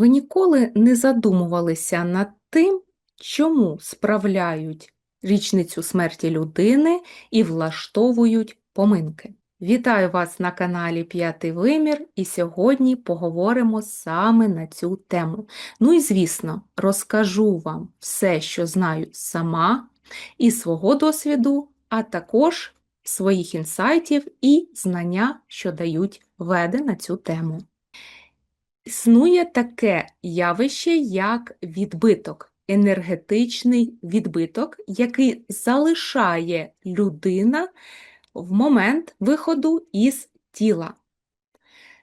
Ви ніколи не задумувалися над тим, чому справляють річницю смерті людини і влаштовують поминки. Вітаю вас на каналі П'ятий Вимір, і сьогодні поговоримо саме на цю тему. Ну і звісно, розкажу вам все, що знаю сама із свого досвіду, а також своїх інсайтів і знання, що дають веди на цю тему. Існує таке явище, як відбиток, енергетичний відбиток, який залишає людина в момент виходу із тіла.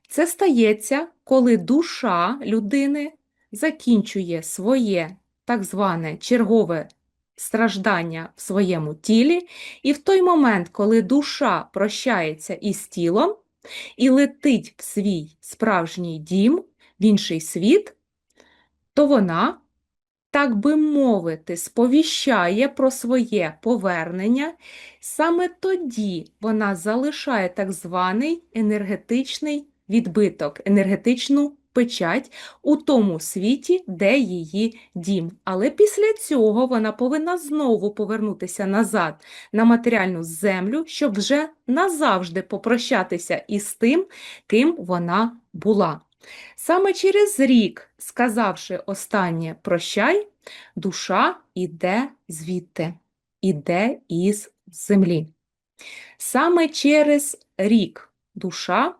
Це стається, коли душа людини закінчує своє так зване чергове страждання в своєму тілі, і в той момент, коли душа прощається із тілом і летить в свій справжній дім, в інший світ, то вона, так би мовити, сповіщає про своє повернення. Саме тоді вона залишає так званий енергетичний відбиток, енергетичну печать у тому світі, де її дім. Але після цього вона повинна знову повернутися назад на матеріальну землю, щоб вже назавжди попрощатися із тим, ким вона була. Саме через рік, сказавши останнє прощай, душа іде звідти, іде із землі. Саме через рік душа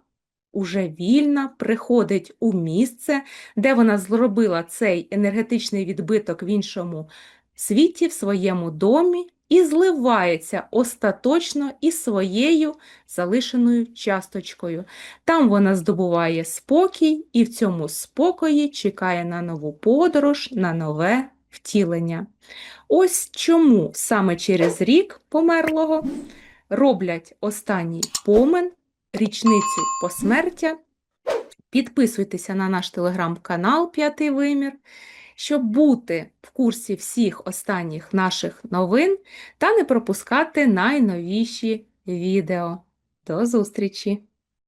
уже вільна приходить у місце, де вона зробила цей енергетичний відбиток в іншому світі, в своєму домі, і зливається остаточно із своєю залишеною часточкою. Там вона здобуває спокій, і в цьому спокої чекає на нову подорож, на нове втілення. Ось чому саме через рік померлого роблять останній помен, річницю посмертя. Підписуйтеся на наш телеграм-канал П'ятий Вимір, щоб бути в курсі всіх останніх наших новин та не пропускати найновіші відео. До зустрічі!